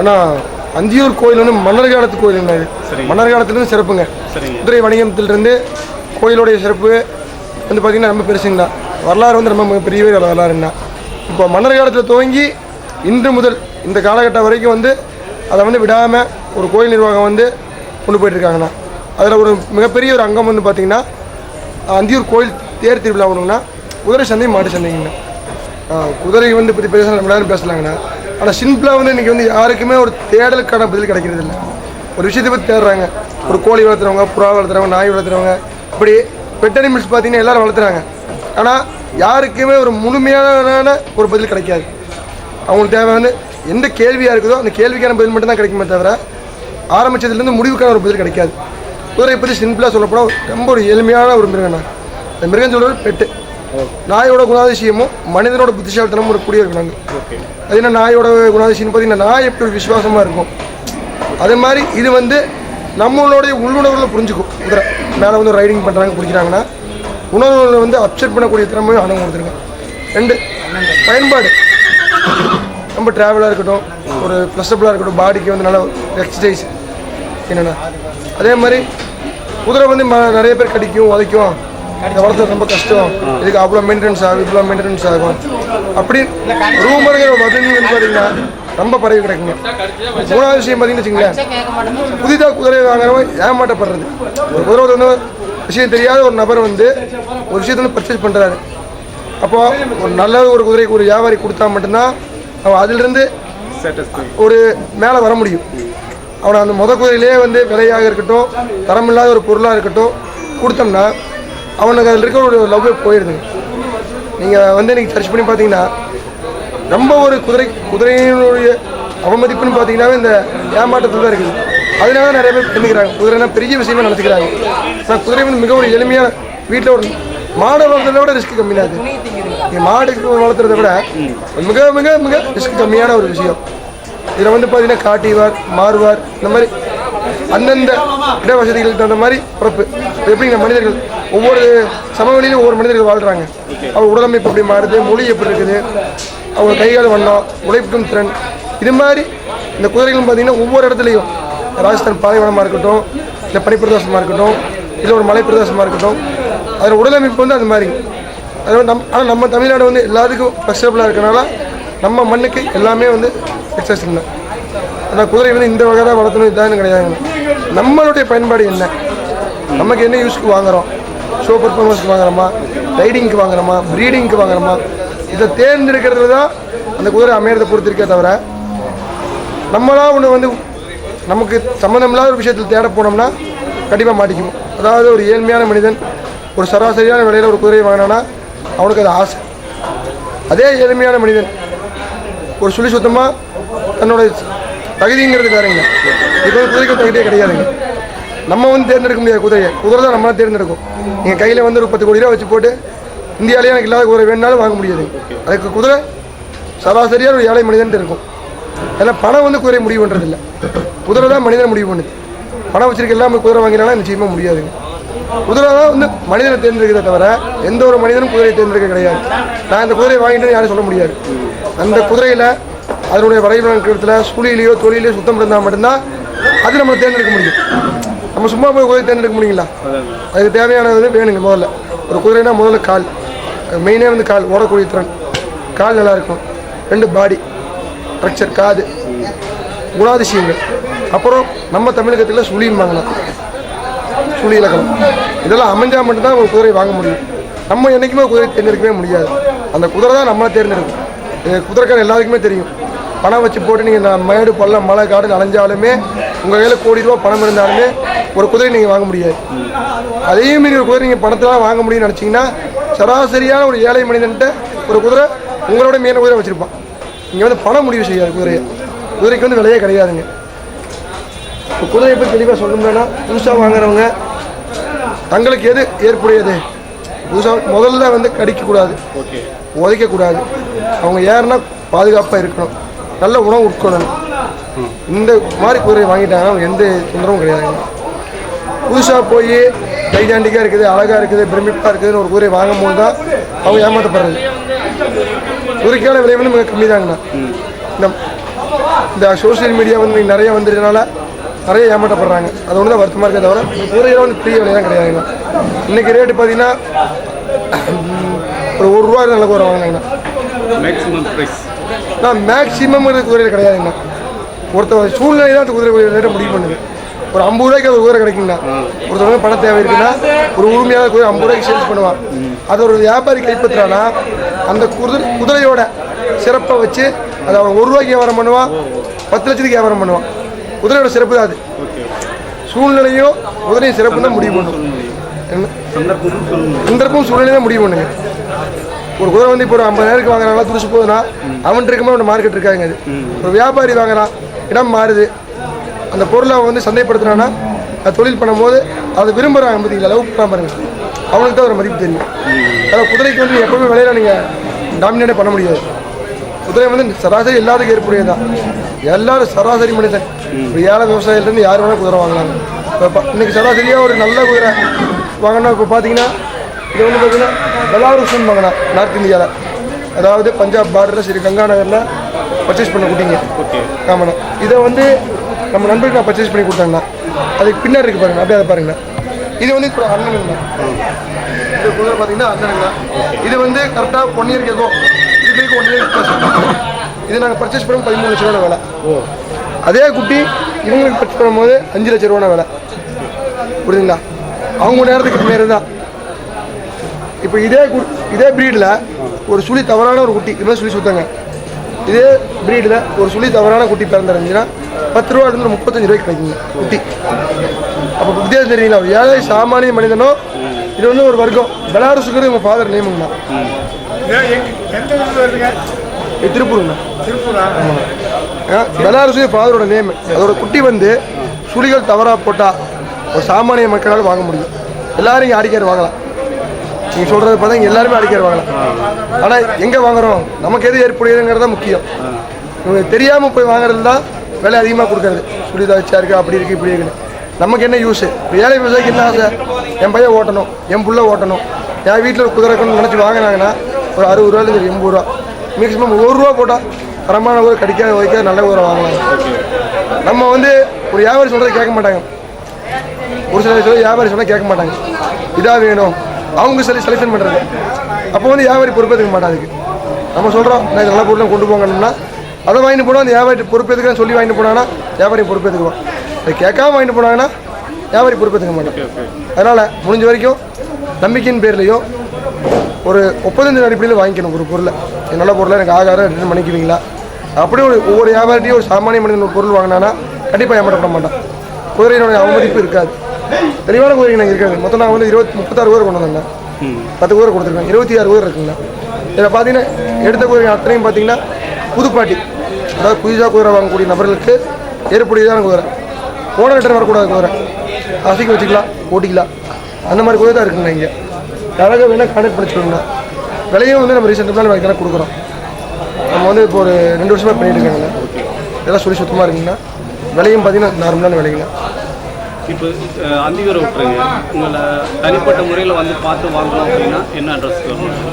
ஆனால் அந்தியூர் கோயில் வந்து மன்னர் காலத்து சரிங்க. மன்னர் காலத்துலேருந்து சிறப்புங்க குதிரை வணிகத்திலிருந்து கோயிலுடைய சிறப்பு வந்து பார்த்திங்கன்னா ரொம்ப பெருசுங்கண்ணா. வரலாறு வந்து ரொம்ப மிகப்பெரிய வரலாறுங்கண்ணா. இப்போ மன்னர் காலத்தில் துவங்கி இன்று முதல் இந்த காலகட்டம் வரைக்கும் வந்து அதை வந்து விடாமல் ஒரு கோயில் நிர்வாகம் வந்து கொண்டு போயிட்டுருக்காங்கண்ணா. அதில் ஒரு மிகப்பெரிய ஒரு அங்கம் வந்து பார்த்திங்கன்னா அந்தியூர் கோயில் தேர் திருவிழா ஒன்றுங்கண்ணா. குதிரை சந்தை மாட்டு சந்தைங்கண்ணா. குதிரை வந்து பற்றி பேச நம்ம நேரம் பேசலாங்கண்ணா. ஆனால் சிம்பிளாக வந்து இன்றைக்கி வந்து யாருக்குமே ஒரு தேடலுக்கான பதில் கிடைக்கிறது இல்லை. ஒரு விஷயத்தை பற்றி தேடுறாங்க. ஒரு கோழி வளர்த்துறவங்க புறா வளர்த்துறவங்க நாய் வளர்த்துறவங்க இப்படி பெட் அனிமல்ஸ் பார்த்தீங்கன்னா எல்லோரும் வளர்த்துறாங்க. ஆனால் யாருக்குமே ஒரு முழுமையான ஒரு பதில் கிடைக்காது. அவங்களுக்கு தேவையான எந்த கேள்வியாக இருக்குதோ அந்த கேள்விக்கான பதில் மட்டும் தான் கிடைக்குமே தவிர ஆரம்பிச்சதுலேருந்து முடிவுக்கான ஒரு பதில் கிடைக்காது. குதிரை பற்றி சிம்பிளாக சொல்லப்போனால் ரொம்ப ஒரு எளிமையான ஒரு மிருகம்னா அந்த மிருகம் சொல்கிறது பெட்டு நாயோட குணாதிசயமும் மனிதனோட புத்திசாலித்தனமும் ஒரு கூடிய இருக்கணும் ஓகே. அது என்ன நாயோட குணாதிசயம் பார்த்தீங்கன்னா நாய் எப்படி ஒரு விசுவாசமாக இருக்கும்? அதே மாதிரி இது வந்து நம்மளுடைய உள்ளுணர்வில் புரிஞ்சுக்கும். குதிரை மேலே வந்து ரைடிங் பண்ணுறாங்க பிடிக்கிறாங்கன்னா உணர்வுகளை வந்து அப்செட் பண்ணக்கூடிய திறமையும் அனுபவம் கொடுத்துருங்க. ரெண்டு பயன்பாடு. நம்ம ட்ராவலாக இருக்கட்டும் ஒரு ஃப்ளெக்சிபிளாக இருக்கட்டும் பாடிக்கு வந்து நல்ல எக்ஸசைஸ் என்னென்னா அதே மாதிரி குதிரை வந்து நிறைய பேர் கடிக்கும் உதைக்கும். இந்த வளர்த்து ரொம்ப கஷ்டம். இதுக்கு அவ்வளோ மெயின்டெனன்ஸ் ஆகும் இவ்வளோ மெயின்டெனன்ஸ் ஆகும். அப்படி ரூமருங்கிற வதந்தி வந்து பார்த்தீங்கன்னா ரொம்ப பரவி கிடக்குங்க. மூணாவது விஷயம் பார்த்தீங்கன்னு வச்சுங்களேன் புதிதாக குதிரை வாங்குறவன் ஏமாட்டப்படுறது ஒரு குதிரை வந்து விஷயம் தெரியாத ஒரு நபர் வந்து ஒரு விஷயத்தை வந்து பர்ச்சேஸ் பண்ணுறாரு அப்போது ஒரு நல்ல ஒரு குதிரைக்கு ஒரு வியாபாரி கொடுத்தா மட்டும்தான் அவன் அதிலிருந்து ஒரு மேலே வர முடியும். அவனை அந்த முத குதிரையிலே வந்து விலையாக இருக்கட்டும் தரமில்லாத ஒரு பொருளாக இருக்கட்டும் கொடுத்தோம்னா அவனுக்கு அதில் இருக்கிற ஒரு லவ்வே போயிடுதுங்க நீங்கள் வந்து இன்றைக்கி சர்ச் பண்ணி பார்த்தீங்கன்னா ரொம்ப ஒரு குதிரை குதிரையினுடைய அவமதிப்புன்னு பார்த்தீங்கன்னா இந்த ஏமாற்றத்தில் தான் இருக்குது. அதனால தான் நிறைய பேர் பண்ணிக்கிறாங்க குதிரைனா பெரிய விஷயமா நினச்சிக்கிறாங்க. ஆனால் குதிரை வந்து மிக ஒரு எளிமையான வீட்டில் ஒரு மாடை வளர்த்துறத விட ரிஸ்க் கம்மியாக இருக்குது நீங்கள் மாடுக்கு வளர்த்துறத விட மிக மிக மிக ரிஸ்க் கம்மியான ஒரு விஷயம். இதில் வந்து பார்த்தீங்கன்னா காட்டிவார் மாறுவார் இந்த மாதிரி அந்தந்த இட வசதிகளுக்கு தகுந்த மாதிரி பிறப்பு. எப்படிங்க மனிதர்கள் ஒவ்வொரு சமவெளியிலும் ஒவ்வொரு மனிதர்கள் வாழ்கிறாங்க அவர் உடலமைப்பு எப்படி மாறுது மொழி எப்படி இருக்குது அவங்க கைகால் வண்ணம் உழைப்புக்கும் திறன். இது மாதிரி இந்த குதிரைகளும் பார்த்தீங்கன்னா ஒவ்வொரு இடத்துலையும் ராஜஸ்தான் பாலைவனமாக இருக்கட்டும் இல்லை பனிப்பிரதேசமாக இருக்கட்டும் இல்லை ஒரு மலை பிரதேசமாக இருக்கட்டும் அதோட உடலமைப்பு வந்து அது மாதிரி. அதாவது நம் ஆனால் நம்ம தமிழ்நாடு வந்து எல்லாத்துக்கும் ஃப்ளெக்சிபிளாக இருக்கனால நம்ம மண்ணுக்கு எல்லாமே வந்து எக்ஸசைஸ் தான் ஆனால் குதிரை வந்து இந்த வகை தான் வளர்த்தணும் இதான்னு கிடையாது. நம்மளுடைய பயன்பாடு என்ன? நமக்கு என்ன யூஸ்க்கு வாங்குகிறோம் ஷோ பர்ஃபார்மன்ஸ்க்கு வாங்குறோமா? ரைடிங்க்கு வாங்குறோமா? ப்ரீடிங்க்கு வாங்குறோமா? இதை தேர்ந்தெடுக்கிறதுல தான் அந்த குதிரை அமையறதை பொறுத்திருக்கே தவிர நம்மளா ஒன்று வந்து நமக்கு சம்மந்தமில்லாத ஒரு விஷயத்தில் தேட போனோம்னா கண்டிப்பாக மாட்டிக்குவோம். அதாவது ஒரு ஏழ்மையான மனிதன் ஒரு சராசரியான விலையில் ஒரு குதிரை வாங்கினான்னா அவனுக்கு அது ஆசை. அதே ஏழ்மையான மனிதன் ஒரு சுழி சுத்தமாக தன்னோட தகுதிங்கிறது வேறங்க. இப்போ குதிரைக்கு தகுதியே கிடையாதுங்க. நம்ம வந்து தேர்ந்தெடுக்க முடியாது குதிரையை. குதிரை தான் நம்மளால் தேர்ந்தெடுக்கும். நீங்கள் கையில் வந்து ஒரு பத்து கோடி ரூபா வச்சு போட்டு இந்தியாவிலேயே எனக்கு இல்லாத குதிரை வேணுனாலும் வாங்க முடியாது. அதுக்கு குதிரை சராசரியாக ஒரு ஏழை மனிதன் இருக்கும். ஏன்னா பணம் வந்து குதிரை முடிவு பண்ணுறதில்ல குதிரை தான் மனிதன் முடிவு பண்ணுது. பணம் வச்சிருக்க எல்லாமே குதிரை வாங்கினாலும் நிச்சயமாக முடியாதுங்க குதிரை தான் வந்து மனிதனை தேர்ந்தெடுக்கிறத தவிர எந்த ஒரு மனிதனும் குதிரையை தேர்ந்தெடுக்க கிடையாது. நான் இந்த குதிரையை வாங்கிட்டேன்னு யாரும் சொல்ல முடியாது. அந்த குதிரையில் அதனுடைய வரைபடத்தில் சுழியிலையோ தொழிலையோ சுத்தம் இருந்தால் மட்டும்தான் அது நம்ம தேர்ந்தெடுக்க முடியும். நம்ம சும்மா போய் குதிரை தேர்ந்தெடுக்க முடியுங்களா? அதுக்கு தேவையானது வேணுங்க முதல்ல. ஒரு குதிரைனா முதல்ல கால். மெயினே வந்து கால். ஓடக்கூடிய திறன். கால் நல்லா இருக்கும் ரெண்டு பாடி ஸ்ட்ரக்சர் காது. குணாதிசயங்கள் அப்புறம் நம்ம தமிழகத்தில் சுழின்னு வாங்கலாம். சுழி இலக்கணம். இதெல்லாம் அமைஞ்சால் மட்டும்தான் ஒரு குதிரை வாங்க முடியும். நம்ம என்றைக்குமே குதிரை தேர்ந்தெடுக்கவே முடியாது. அந்த குதிரை தான் நம்மளை தேர்ந்தெடுக்கும். இது குதிரைக்கார எல்லாருக்குமே தெரியும். பணம் வச்சு போட்டு நீங்கள் மேடு பள்ளம் மலை காடு அலைஞ்சாலுமே உங்கள் கையில் கோடி ரூபா பணம் இருந்தாலுமே ஒரு குதிரை நீங்கள் வாங்க முடியாது. அதே மாரி ஒரு குதிரை நீங்கள் பணத்தெல்லாம் வாங்க முடியும்னு நினச்சிங்கன்னா சராசரியான ஒரு ஏழை மனிதன்ட்ட ஒரு குதிரை உங்களோட மேல குதிரை வச்சுருப்பான். இங்கே வந்து பணம் முடிவு செய்யாது குதிரையை. குதிரைக்கு வந்து விலையே கிடையாதுங்க. இப்போ குதிரையை பற்றி தெளிவாக சொல்லணும்னா புதுசாக வாங்குறவங்க தங்களுக்கு எது ஏற்புடையது? புதுசாக முதல்ல வந்து கடிக்கக்கூடாது. ஓகே. உதைக்கக்கூடாது. அவங்க ஏறுனா பாதுகாப்பாக இருக்கணும். நல்ல உணவு உட்கொள்ளணும் இந்த மாதிரி குதிரை வாங்கிட்டாங்கன்னா அவங்க எந்த தொந்தரவும் கிடையாதுங்க புதுசாக போய் டைஜாண்டிக்காக இருக்குது அழகாக இருக்குது பிரமிப்பாக இருக்குதுன்னு ஒரு குதிரை வாங்கும்போது தான் அவங்க ஏமாற்றப்படுறது குதிரைக்கான விலை வந்து மிக கம்மி தாங்கண்ணா இந்த இந்த சோஷியல் மீடியா வந்து நிறைய வந்துருக்கனால நிறைய ஏமாற்றப்படுறாங்க. அது ஒன்று தான் வருத்தமாக இருக்கே தவிர இந்த குதிரையில வந்து பெரிய விலையெல்லாம் கிடையாதுங்கண்ணா இன்றைக்கி ரேட்டு பார்த்தீங்கன்னா ஒரு ஒரு ரூபா நல்ல குறை வாங்கினாங்கண்ணா மேக்ஸிமம் ப்ரைஸ் நான் மேக்ஸிமம் குதிரையில் கிடையாதுங்கண்ணா ஒருத்தர் சூழ்நிலை தான் அந்த குதிரை ரேட்டை முடிவு பண்ணுது. ஒரு ஐம்பது ரூபாய்க்கு ஒரு குதிரை கிடைக்குங்கண்ணா ஒருத்தவங்க பணம் தேவை இருக்குன்னா ஒரு உரிமையான குதிரை ஐம்பது ரூபாய்க்கு சேல்ஸ் பண்ணுவான். அது ஒரு வியாபாரி கைப்பற்றுறான்னா அந்த குதிரை குதிரையோட சிறப்பை வச்சு அதை அவன் ஒரு ரூபாய்க்கு வியாபாரம் பண்ணுவான் பத்து லட்சத்துக்கு வியாபாரம் பண்ணுவான். குதிரையோட சிறப்பு தான் அது. சூழ்நிலையும் குதிரையும் சிறப்பு தான் முடிவு பண்ணும். சந்தர்ப்பம் சூழ்நிலை தான் முடிவு பண்ணுங்க. ஒரு குதிரை வந்து இப்போ ஒரு ஐம்பதாயிரத்துக்கு வாங்குறாங்களா துடிச்சு போகுதுன்னா அவன் இருக்கும்போது அவன் மார்க்கெட் இருக்காங்க. அது ஒரு வியாபாரி வாங்குறான் இடம் மாறுது. அந்த பொருளை அவன் வந்து சந்தைப்படுத்துறான்னா அது தொழில் பண்ணும்போது அதை விரும்புகிறாங்க பார்த்தீங்களா லவ் பண்ண பாருங்க அவனுக்கு தான் ஒரு மதிப்பு தெரியும். அதாவது குதிரைக்கு வந்து எப்பவுமே விலையில நீங்கள் டாமினேட் பண்ண முடியாது. குதிரை வந்து சராசரி எல்லாத்துக்கும் ஏற்புடையதான் எல்லாரும் சராசரி மனிதன். இப்போ ஏழை விவசாயிலேருந்து யார் வேணால் குதிரை வாங்கலாங்க இப்போ இன்னைக்கு சராசரியாக ஒரு நல்ல குதிரை வாங்கினா இப்போ பார்த்தீங்கன்னா இது வந்து பார்த்தீங்கன்னா பெலாருஸ்னு வாங்கினா நார்த் இந்தியாவில் அதாவது பஞ்சாப் பார்டரில் சரி கங்கா நகரில் பர்ச்சேஸ் பண்ண குட்டிங்க. ஓகே ஆமாண்ணா. இதை வந்து நம்ம நண்பருக்கு நான் பர்ச்சேஸ் பண்ணி கொடுத்தேங்கண்ணா. அதுக்கு பின்னாடி இருக்கு பாருங்க அப்படியே அதை பாருங்கண்ணா. இது வந்து இப்போ அண்ணனுங்கண்ணா இது குதிரை பார்த்தீங்கன்னா அண்ணனுங்கண்ணா இது வந்து கரெக்டாக ஒன் இயர்க்கு இருக்கும் இதுக்கு ஒன் இயர் இது நாங்கள் பர்ச்சேஸ் பண்ணி பதிமூணு லட்ச ரூபா விலை. ஓ. அதே குட்டி இவங்களுக்கு பர்ச்சேஸ் பண்ணும்போது அஞ்சு லட்ச ரூபா விலை. புரியுதுங்களா? அவங்க நேரத்துக்கு முன்னேறு தான் இப்போ இதே கு இதே ப்ரீடில் ஒரு சுழி தவறான ஒரு குட்டி இது சுழி சுத்தங்க. இதே ப்ரீடில் ஒரு சுழி தவறான குட்டி பிறந்திருந்துச்சுன்னா பத்து ரூபா இருந்து முப்பத்தஞ்சு ரூபாய்க்கு கிடைக்குங்க குட்டி. அப்போ வித்தியாசம் தெரியுங்களா? ஏழை சாமானிய மனிதனோ இது வந்து ஒரு வர்க்கம். பெலாருஸுக்கு உங்கள்? ஃபாதர் நேமுங்கண்ணா திருப்பூருங்கண்ணா திருப்பூரா? பெலாருஸு ஃபாதரோட நேம் அதோட குட்டி வந்து சுழிகள் தவறாக போட்டால் ஒரு சாமானிய மக்களால் வாங்க முடியும். எல்லாரும் இங்கே அடிக்கார் வாங்கலாம். நீங்கள் சொல்றது பார்த்தா இங்கே எல்லாருமே அடிக்கடி வாங்கலாம் ஆனால் எங்கே வாங்குறோம்? நமக்கு எது ஏற்புடையதுங்கிறது தான் முக்கியம். இவங்க தெரியாமல் போய் வாங்குறது தான் விலை அதிகமாக கொடுக்குறது. சுடிதா வச்சா இருக்கு அப்படி இருக்குது இப்படி இருக்குன்னு. நமக்கு என்ன யூஸு வேலை ஏழை விவசாயிக்கு என்ன ஆசை? என் பையன் ஓட்டணும் என் புள்ள ஓட்டணும். என் வீட்டில் ஒரு குதிரை நினச்சி வாங்கினாங்கன்னா ஒரு அறுபது ரூபாயிலேருந்து எண்பது ரூபா. மேக்ஸிமம் ஒரு ரூபா போட்டால் தரமான ஊரை கடிக்காத வைக்காத நல்ல ஊரை வாங்கலாம். நம்ம வந்து ஒரு வியாபாரி சொல்கிறத கேட்க மாட்டாங்க. ஒரு சில வியாபாரி சொன்னால் கேட்க மாட்டாங்க. இதாக வேணும். அவங்க சொல்லி செலெக்ஷன் பண்ணுறது அப்போ வந்து வியாபாரி பொறுப்பேற்றுக்க மாட்டாங்க அதுக்கு? நம்ம சொல்கிறோம் நான் இது நல்ல பொருளை கொண்டு போங்கணும்னா அதை வாங்கிட்டு போனால் அந்த வியாபாரி பொறுப்பேற்றுக்கன்னு சொல்லி வாங்கிட்டு போனாங்கன்னா வியாபாரி பொறுப்பேற்றுக்குவான் அதை கேட்காம வாங்கிட்டு போனாங்கன்னா வியாபாரி பொறுப்பேற்றுக்க மாட்டான்? அதனால் முடிஞ்ச வரைக்கும் நம்பிக்கையின் பேர்லையும் ஒரு ஒப்பந்தத்தின் அடிப்படையில் வாங்கிக்கணும் ஒரு பொருளை. நல்ல பொருளை எனக்கு ஆகாரம் ரிட்டர்ன் பண்ணிக்குவீங்களா அப்படியே ஒரு ஒவ்வொரு வியாபாரிட்டையும் ஒரு சாமானிய மனிதன் ஒரு பொருள் வாங்கினானா கண்டிப்பாக ஏமாற்றப்பட மாட்டான். குதிரையினுடைய அவமதிப்பு இருக்காது. தெளிவான குதிரை எனக்கு இருக்காங்க. மொத்தம் நான் வந்து இருபத்தி முப்பத்தாறு குதிரை கொண்டு வந்தேன் பத்து குதிரை கொடுத்துருக்கேன் இருபத்தி ஆறு குதிரை இருக்குங்கண்ணா இதில் பார்த்தீங்கன்னா எடுத்த குதிரை அத்தனையும் பார்த்தீங்கன்னா புதுப்பாட்டி. அதாவது புதிதாக குதிரை வாங்கக்கூடிய நபர்களுக்கு ஏற்புடையதான குதிரை போன ரிட்டர்ன் வரக்கூடாது குதிரை அசைக்க வச்சுக்கலாம் ஓட்டிக்கலாம். அந்த மாதிரி குதிரை தான் இருக்குங்க இங்கே. யாராவது வேணால் கான்டாக்ட் பண்ணி சொல்லுங்கண்ணா விலையும் வந்து நம்ம ரீசெண்டாக நாளைக்கு கொடுக்குறோம். நம்ம வந்து இப்போ ஒரு ரெண்டு வருஷமாக பண்ணிட்டு இருக்காங்க. இதெல்லாம் சொல்லி சுத்தமாக இருக்குங்கண்ணா விலையும் பார்த்தீங்கன்னா நார்மலான விலைங்கண்ணா இப்போ அந்தியூரை விட்டுருங்க உங்களை தனிப்பட்ட முறையில் வந்து பார்த்து வாங்கணும் அப்படின்னா என்ன அட்ரஸ்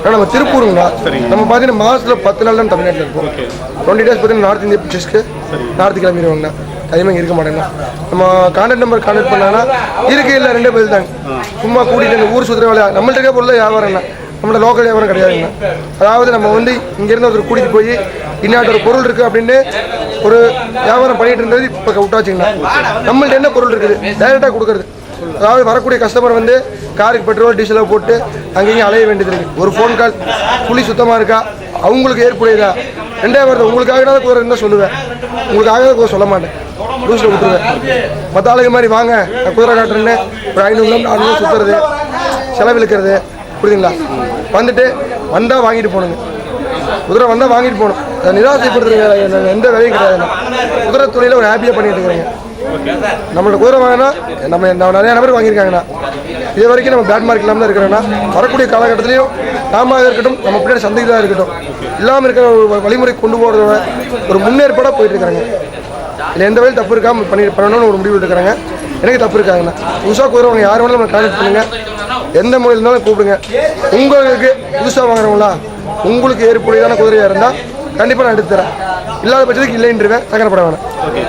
ஆனால் நம்ம திருப்பூருங்கண்ணா. சரிங்க. நம்ம பார்த்தீங்கன்னா மாதத்தில் பத்து நாள் தான் தமிழ்நாட்டில் இருப்போம். ஓகே. டுவெண்ட்டி டேஸ் பார்த்தீங்கன்னா நார்த் இந்தியா பிக்சர்ஸ்க்கு நார்த்து கிளம்பிடுவாங்கண்ணா. டைமிங் இருக்க மாட்டேங்கண்ணா. நம்ம கான்டாக்ட் நம்பர் கான்டாக்ட் பண்ணாங்கன்னா இருக்கு இல்லை ரெண்டே பதில் தாங்க. சும்மா கூட்டிட்டு இந்த ஊர் சுற்றுற வேலையா? நம்மள்ட்ட பொருள் வியாபாரம்ண்ணா. நம்மளோட லோக்கல் வியாபாரம் கிடையாதுங்கண்ணா. அதாவது நம்ம வந்து இங்கேருந்து ஒருத்தர் கூட்டிகிட்டு போய் இன்னாட்ட ஒரு பொருள் இருக்குது அப்படின்னு ஒரு வியாபாரம் பண்ணிட்டு இருந்தது இப்போ விட்டாச்சுங்கண்ணா நம்மள்ட்ட என்ன பொருள் இருக்குது? டைரெக்டாக கொடுக்குறது. அதாவது வரக்கூடிய கஸ்டமர் வந்து காருக்கு பெட்ரோல் டீசலை போட்டு அங்கேயும் அலைய வேண்டியது இருக்குது ஒரு ஃபோன் கால் புளி சுத்தமாக இருக்கா? அவங்களுக்கு ஏற்புடையதா? ரெண்டாவது வருது உங்களுக்காக தான் குதிரை இருந்தால் சொல்லுவேன். உங்களுக்காக தான் சொல்ல மாட்டேன். லூஸில் விட்டுருவேன் மற்ற ஆளுங்க மாதிரி வாங்க. நான் குதிரை காட்டுறேன்னு ஒரு ஐநூறு கிலோமீட்டர் சுற்றுறது செலவிழுக்கிறது. புரியுதுங்களா? வந்துட்டு வந்தால் வாங்கிட்டு போகணுங்க. குதிரை வந்தால் வாங்கிட்டு போகணும். நான் நிராசைப்படுத்துறது எந்த- வேலையும் கிடையாதுண்ணா குதிரை தொழில ஒரு ஹாப்பியாக பண்ணிட்டு இருக்கிறேங்க நம்மளோட குதிரை வாங்கினா நம்ம நம்ம நிறைய நபர் வாங்கியிருக்காங்கண்ணா. இது வரைக்கும் நம்ம பேட் மார்க் இல்லாமல் தான் இருக்கிறோன்னா வரக்கூடிய காலகட்டத்திலையும் நாம இருக்கட்டும் நம்ம பின்னாடி சந்தைக்கு தான் இருக்கட்டும். இல்லாமல் இருக்கிற ஒரு வழிமுறை கொண்டு போகிறத ஒரு முன்னேற்பாடாக போயிட்டு இருக்கிறாங்க இல்லை எந்த வகையில் தப்பு இருக்காமல் பண்ணி பண்ணணும்னு ஒரு முடிவு எடுக்கிறாங்க. எனக்கு தப்பு இருக்காங்கண்ணா புதுசாக குதிரை வாங்க யார் வேணாலும் கான்டாக்ட் பண்ணுங்க. எந்த மொழியில் இருந்தாலும் கூப்பிடுங்க. உங்களுக்கு புதுசாக வாங்குறவங்களா? உங்களுக்கு ஏற்புடையதான குதிரையாக இருந்தால் கண்டிப்பாக நான் எடுத்து தரேன். இல்லாத பட்சத்துக்கு இல்லைன்றவேன். சங்கடப்பட வேணாம். ஓகே.